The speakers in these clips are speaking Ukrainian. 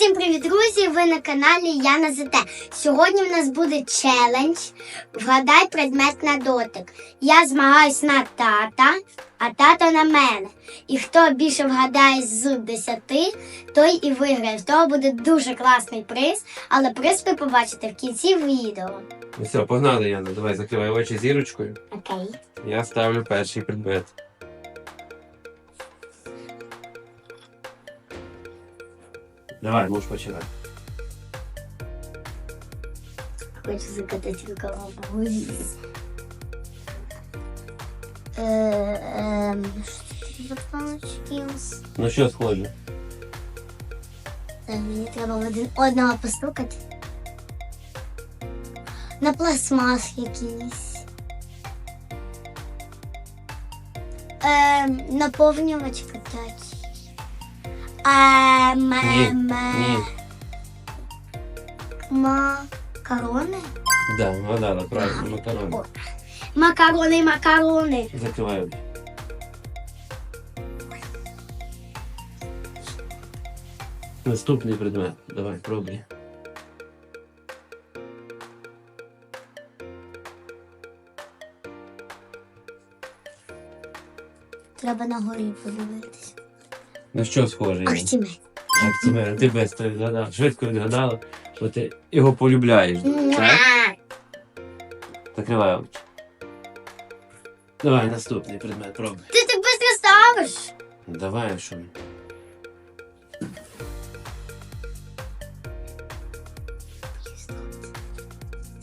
Всім привіт, друзі! Ви на каналі Яна ЗТ. Сьогодні в нас буде челендж Вгадай предмет на дотик. Я змагаюсь на тата, а тата на мене. І хто більше вгадає з 10, той і виграє. В того буде дуже класний приз, але приз ви побачите в кінці відео. Ну все, погнали, Яна. Давай закривай очі зірочкою. Окей. Я ставлю перший предмет. Давай, можеш починати. Хочу закатать рукава. Эм, что это получилось? Ну що схоже? Так, мені треба один одного постукати. На пластмас якийсь. Ем, наповнювач катати. Ем, Ні, ні. Макарони? Да, вгадала, правильно, макарони. О. Макарони, макарони. Закривай очі. Наступний предмет. Давай, пробуй. Треба на горі подивитися. Ну що? Яна? Ахтімець. Актимер, ти без того відгадала. Швидко відгадала, бо ти його полюбляєш. Так? Закривай очі. Давай, наступний предмет, пробуй. Ти так швидко ставиш. Давай, а що?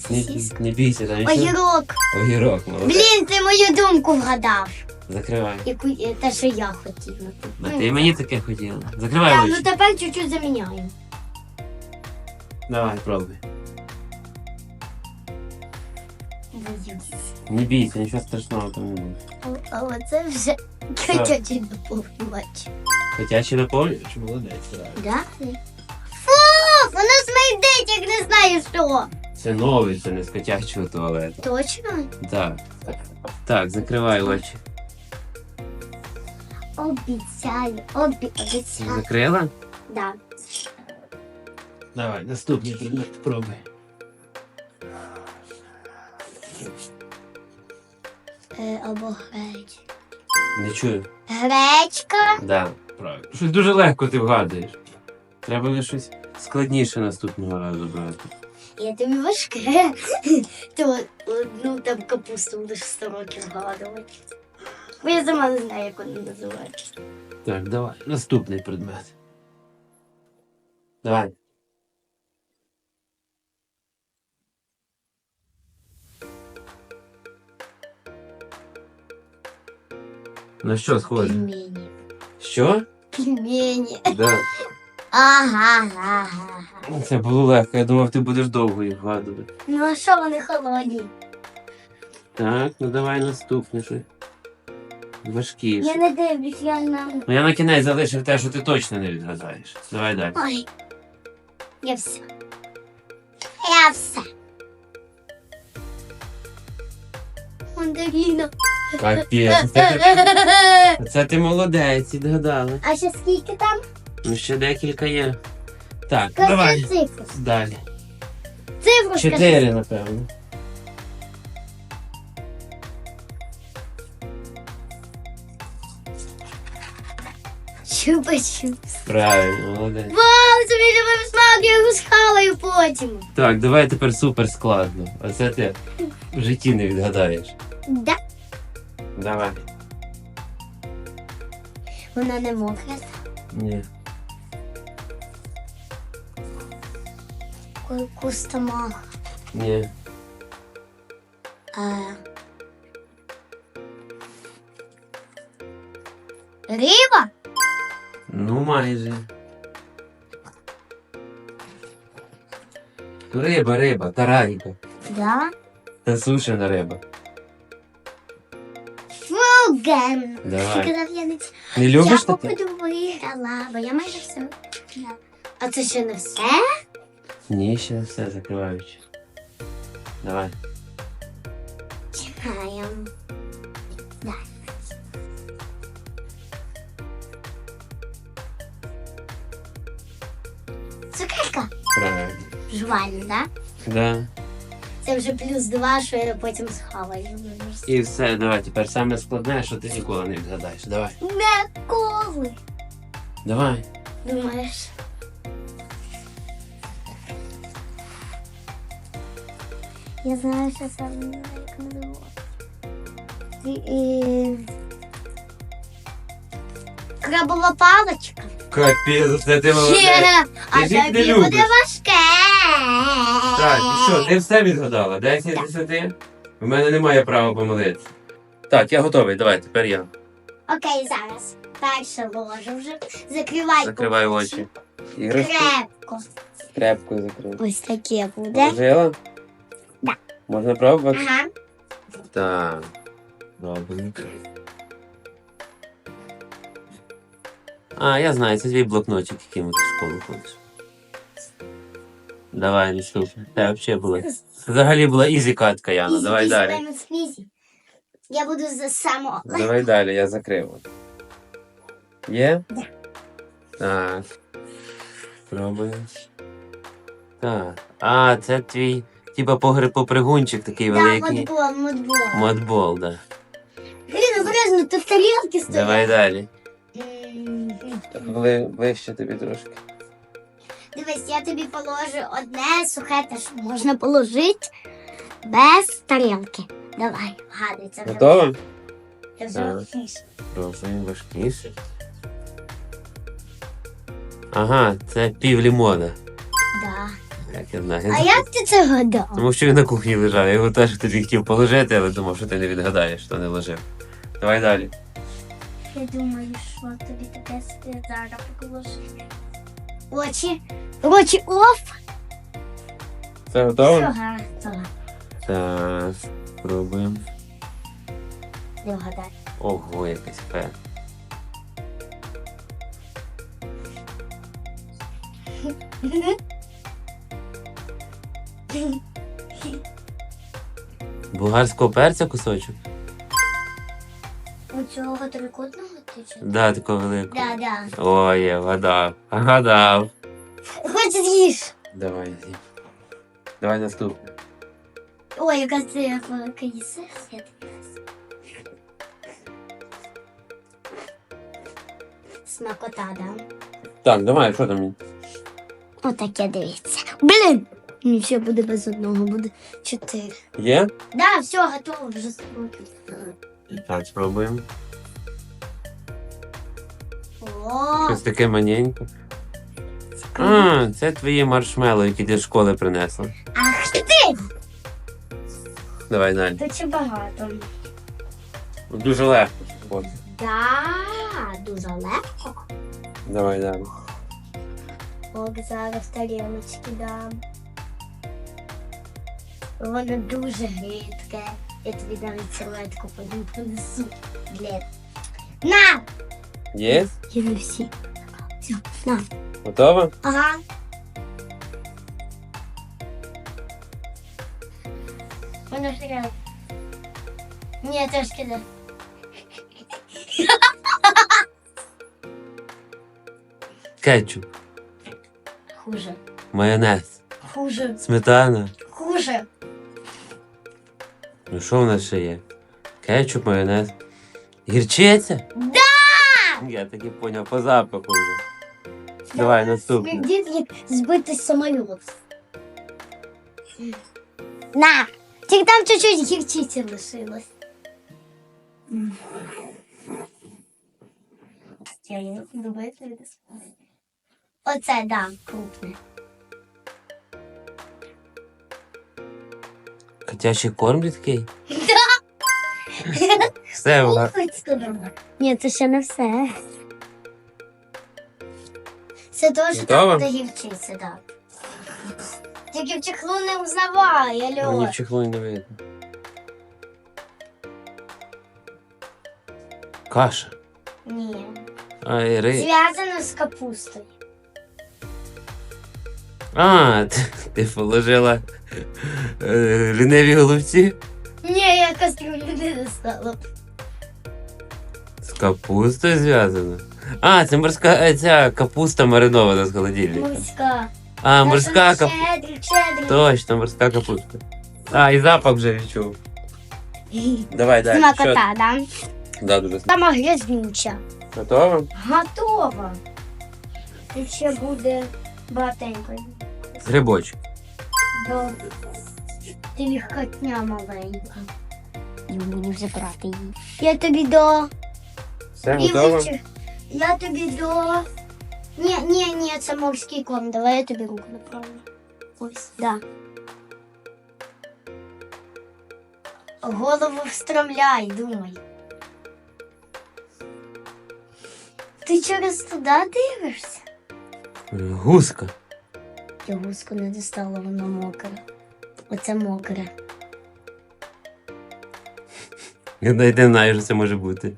Не, не бійся, там нічого. Огірок. Огірок, молодець. Блін, ти мою думку вгадав. Закривай. Яку те, що я хотіла. А ти мені таке хотіла. Закривай Так, ну очі. тепер чуть-чуть заміняємо. Давай, пробуй. Боюсь. Не бійся, нічого страшного там не буде. А- Але це вже котячий наповнювач. Хотячий наповнювач, молодець. правильно. Да? Фу, воно смердить, як не знаю що. Це новий, це не з котячого туалету. Точно? Так. Так, закривай очі. Обіцяю, обі... обіцяю. Закрила? Да. Давай, наступний предмет, пробуй. Е, або греч. Не чую. Гречка. Да, правильно. Щось дуже легко ти вгадуєш. Треба лише щось складніше наступного разу брати. Я тобі важке. То одну там капусту будеш 100 років вгадувати. Бо я сама не знаю, як вона називається. Так, давай, наступний предмет. Давай. На що схоже? Пельмені. Що? Пельмені. Да. Ага, ага, ага. Це було легко, я думав, ти будеш довго їх вгадувати. Ну а що вони холодні? Так, ну давай наступне щось. Важкіше. Я не дивлюсь, я на. Ну я на кінець залишив те, що ти точно не відгадаєш. Давай далі. Ой. Я все. Я все. Мандаріна. Капець, це ти, це ти молодець, відгадала. А ще скільки там? Ну ще декілька є. Так, Скажи давай. цифру. Далі. Цифру скажи. Чотири, напевно. Чупа-чупс. Правильно, молодець. Вау, це мій любимий смак, я його схаваю потім. Так, давай тепер супер складно. Оце ти в житті не відгадаєш. Да, Давай. вона не мокра. Ні. Кустомах. Ні. А... Риба? Ну майже. Риба, риба, таранька. Да. Та сушена риба. Фуген. Давай. Сказав я не Не любиш я таке? походу виграла, бо я майже все. виграла. А це ще не все? Ні, ще все закриваючи. Давай. Чекаємо. Цукерка. Правильно. Жвальна, да? Да. Це вже плюс два, що я потім схаваю. І все, давай, тепер саме складне, що ти ніколи не відгадаєш. Давай. Ніколи. Давай. Думаєш? Я знаю, що саме не рекомендую. І... Крабова паличка. Капець, це ти Ще, а Ти тобі любиш. буде важке. Так, і що, ти все відгадала? 10 з 10? У мене немає права помилитися. Так, я готовий, давай, тепер я. Окей, зараз. Перше ложу вже. Закривай. Закривай очі. Іграшку Крепко. крепко закрив. Ось таке буде. Положила? Да. Можна пробувати? Ага. Так. Добре. А, я знаю, це твій блокнотик, яким ти в школу ходиш. Давай, не слухай. Це взагалі була. Взагалі була ізі катка, Яна. Давай ізі, далі. Я буду за само. Давай далі, я закрив. Є? Да. Так. Пробуємо. Так. А, це твій, типа погреб попригунчик такий Да, великий. модбол, модбол. Модбол, да. Блін, обережно, тут тарілки стоять. Давай далі. Бли, ближче тобі трошки. Дивись, я тобі положу одне сухе, те, що можна положити без тарілки. Давай, гадай, це вже. Готова? Це вже Так. важкіше. Ага, це пів лімона. Да. Як я знаю. А як ти це гадав? Тому що він на кухні лежав. Я його теж тобі хотів положити, але думав, що ти не відгадаєш, що не ложив. Давай далі. Я думаю, що тобі таке зараз положити. Очі. Очі оф. Це готово? Ага, цього. Так, спробуємо. Не вгадай. Ого, якась пе. Булгарського перця кусочок? У цього трикутного ти чи? Да, такого великого. Да, да. Ой, я вгадав. Вгадав. Хоч з'їж. Давай, з'їм. Давай наступне. Ой, яка це велика їси. Смакота, да? Так, давай, що там? Отаке дивіться. Блін! Ні, все буде без одного, буде чотири. Є? Да, все, готово вже спробуй. Так, спробуємо. О, Щось таке маненьке. А, це твої маршмело, які ти з школи принесла. ах ти! Давай далі. Тут ще багато. Дуже легко. От. Да, дуже легко. Давай далі. Ок, зараз тарілочки дам. Воно дуже гидке. Я тобі навіть серветку потім принесу. Блін. На! Є? Я не всі. Все, на. Готова? Ага. Воно ж таке. Ні, трошки не. Кетчуп, Хуже. майонез, Хуже. сметана. Хуже. Ну що в нас ще є? Кетчуп, майонез. Гірчиця? Да! Я таки поняв по запаху вже. Давай наступне. Смердить, як збитий самоліт. На! Тільки там чуть-чуть гірчиці лишилось. Я. Оце, да, крупне. Котячий корм рідкий? Все, вга- Ні, це ще не все. Це теж там буде гірчиця, так. Тільки в чехлу не узнавай, мені алло. в чехлу не видно. Каша. Ні. Ай, ри... Зв'язано з капустою. А, ти, ти положила е, ліниві голубці Ні, я кастрюлю не достала. з капустою зв'язано. А, це морська е, ця капуста маринована з холодильника. Муська. А, морська капуста. Щедрик, щедрик. Точно, морська капуста. А, і запах вже відчув. Давай. Що? Смакота, да? Да, дуже Сама грязнюча. Готово? Готова. Тут ще буде багатенько. Грибочок. До тріхотня маленька. Я буду забрати її. Я тобі до. Все готово? Я тобі до. Ні, ні, ні, це морський корм. Давай я тобі руку направлю. Ось, да. Голову встромляй, думай. Ти через туди дивишся? Гуска. Я гуску не достала, воно мокре. Оце мокре. Я навіть не знаю, що це може бути.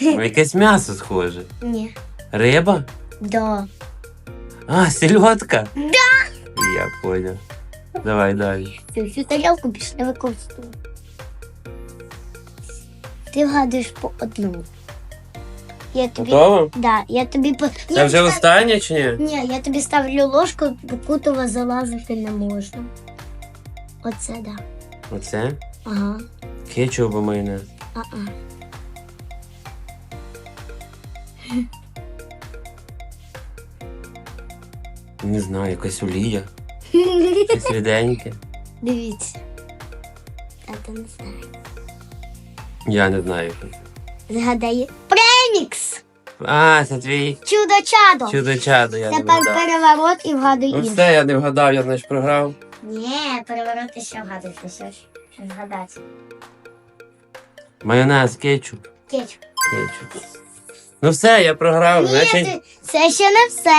Якесь м'ясо схоже. Ні. Риба? Да. А, сельодка? Да. Я понял. Давай далі. Ти всю тарілку більше не використовуй. Ти вгадуєш по одному. Я тобі. Готово? Да, я тобі. Це вже останнє чи ні? Ні, я тобі ставлю ложку, покутова залазити не можна. Оце да. Оце? Ага. Кетчуп або майонез. А-а. Не знаю, якась олія. Щось ріденьке. Дивіться. А ти не знаю. Я не знаю. Згадай. Премікс! А, це твій Чудо-чадо! чудо-чадо, я не Тепер вгадав. переворот і вгадуй Ну все, я не вгадав, я значить програв. Ні, переворот ти ще вгадуєш, ти ще ж згадати. Майонез, кетчуп. Кетчуп. Кетчуп. Ну все, я програв, Ні, значить. ти- це ще не все.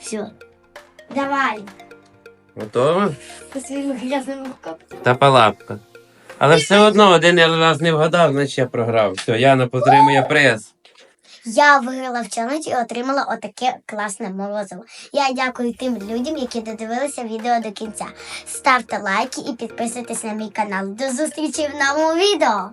Все. Давай. Готово? По своїм грязним рукам. Та палапка. Але все одно один я раз не вгадав, значить я програв. Все, Яна потримує приз. Я виграла в челендж і отримала отаке класне морозиво. Я дякую тим людям, які додивилися відео до кінця. Ставте лайки і підписуйтесь на мій канал. До зустрічі в новому відео!